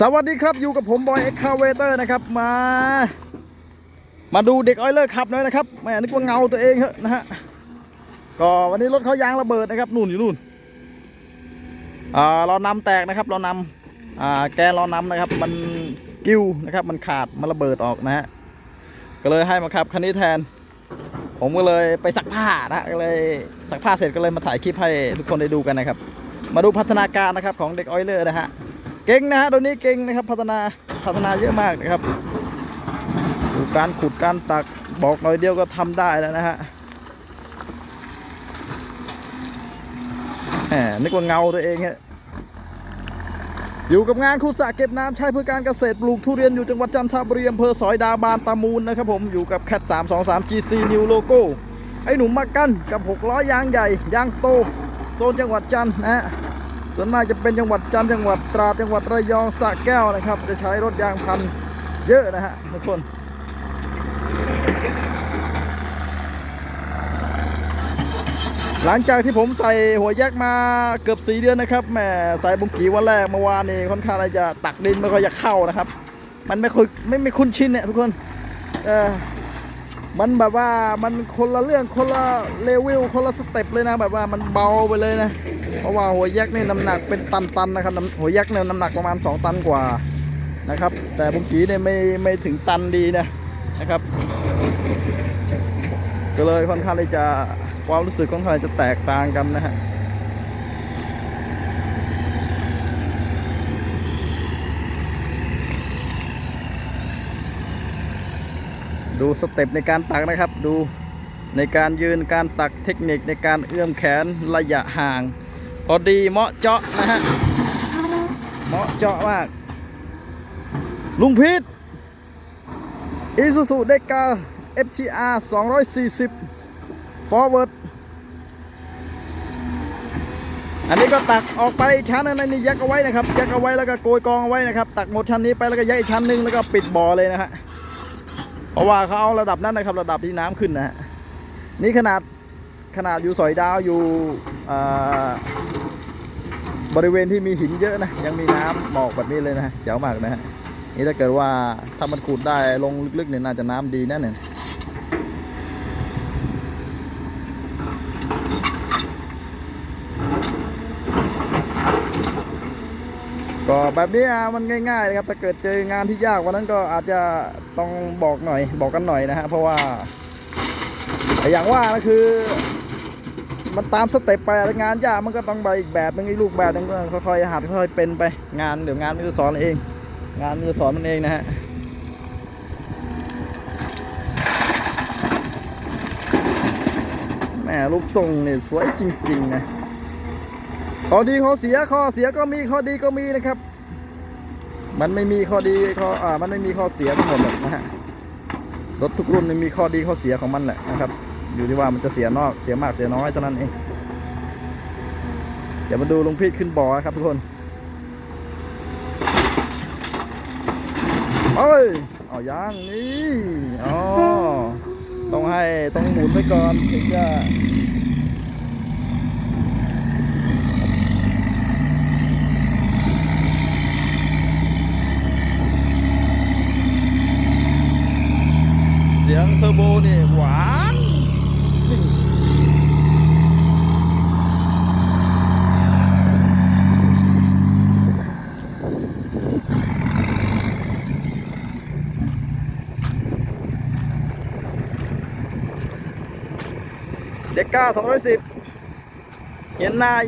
สวัสดีครับอยู่กับผมบอยเอ็กคาเวเตอร์นะครับมา มาดูเด็กออยเลอร์ขับหน่อยนะครับแม่นึกว่าเงาตัวเองเหอะนะฮะก็วันนี้รถเขายางระเบิดนะครับนู่นอยู่นู่นอ่าเรานำแตกนะครับเรานำอ่าแกนเรานำนะครับ มันกิ้วนะครับมันขาดมันระเบิดออกนะฮะก็เลยให้มาขับคันนี้แทน ผมก็เลยไปซักผ้านะก็เลยซักผ้าเสร็จก็เลยมาถ่ายคลิปให้ทุกคนได้ดูกันนะครับ มาดูพัฒนาการนะครับของเด็กออยเลอร์นะฮะ เก่งนะฮะตัวนี้เก่งนะครับพัฒนาพัฒนาเยอะมากนะครับดูการขุดการตักบอกหน่อยเดียวก็ทำได้แล้วนะฮะแหมนึกว่าเงาตัวเองฮะอยู่กับงานขุดสระเก็บน้ำใช้เพื่อการเกษตรปลูกทุเรียนอยู่จังหวัดจันทบุรีอำเภอสอยดาบานตามูลนะครับผมอยู่กับแคท323 GC New Logo ไอ้หนุ่มมากันกับ6ล้อยางใหญ่ยางโตโซนจังหวัดจันทร์นะฮะ ส่วนมากจะเป็นจังหวัดจันทร์จังหวัดตราดจังหวัดระยองสระแก้วนะครับ จะใช้รถยางพันเยอะนะฮะทุกคนหลังจากที่ผมใส่หัวแยกมาเกือบสีเดือนนะครับแหมใส่บุงกีวันแรกเมื่อวานนี่ค่อนข้างจะตักดินไม่ค่อยอยากเข้านะครับ มันไม่ค่อยไม่ไม่คุ้นชินเนี่ยทุกคน เออ มันแบบว่ามันคนละเรื่องคนละเลเวลคนละสเต็ปเลยนะแบบว่ามันเบาไปเลยนะ เพราะว่าหัวแยกนี่น้ำหนักเป็นตันๆนนะครับหัวแยกเนี่ยน้ำหนักประมาณ 2 ตันกว่านะครับ แต่บุงกี้เนี่ยไม่ไม่ถึงตันดีนะนะครับ ก็เลยค่อนข้างที่จะความรู้สึกค่อนข้างจะแตกต่างกันนะฮะ ดูสเต็ปในการตักนะครับ ดูในการยืนการตักเทคนิคในการเอื้อมแขนระยะห่าง พอดีเหมาะเจาะนะฮะเหมาะเจาะมาก ลุงพีทอีซูซูเดกา FTR 240 Forward อันนี้ก็ตักออกไปอีกชั้นนึงนะนี่ยักเอาไว้นะครับยักเอาไว้แล้วก็โกยกองเอาไว้นะครับ ตักหมดชั้นนี้ไปแล้วก็ยักอีกชั้นหนึงแล้วก็ปิดบ่อเลยนะฮะ เพราะว่าเขาเอาระดับนั้นนะครับระดับที่น้ำขึ้นนะฮะนี่ขนาดขนาดอยู่สอยดาวอยู่บริเวณที่มีหินเยอะนะยังมีน้ำหมอกแบบนี้เลยนะเจ๋วมากนะฮะนี่ถ้าเกิดว่าถ้ามันขุดได้ลงลึกๆเนี่ยน่าจะน้ำดีแน่เนี่ย ก็แบบนี้อะมันง่ายๆนะครับถ้าเกิดเจองานที่ยากวันนั้นก็อาจจะต้องบอกหน่อย บอกกันหน่อยนะฮะเพราะว่าอย่างว่านะคือ มันตามสเต็ปไปงานยากมันก็ต้องไปอีกแบบนึงอีกลูกแบบนึงก็ค่อยๆหัดค่อยๆเป็นไปงานเดี๋ยวงานมันจะสอนเอง งานมันจะสอนมันเองนะฮะแหม่รูปทรงเนี่ยสวยจริงๆนะ ข้อดีข้อเสียข้อเสียก็มีข้อดีก็มีนะครับ มันไม่มีข้อดีข้ออ่ามันไม่มีข้อเสียทั้งหมดหรอกนะฮะรถทุกรุ่นมันมีข้อดีข้อเสียของมันแหละนะครับ อยู่ที่ว่ามันจะเสียนอกเสียมากเสียน้อยเท่านั้นเองเดี๋ยวมาดูลุงพีทขึ้นบ่อครับทุกคนเอ้ยเอายางนี่อ๋อต้องให้ต้องหมุนไว้ก่อนถึงจะ งเทอร์โบนี่หวานเด็กก้า210เห็นนาย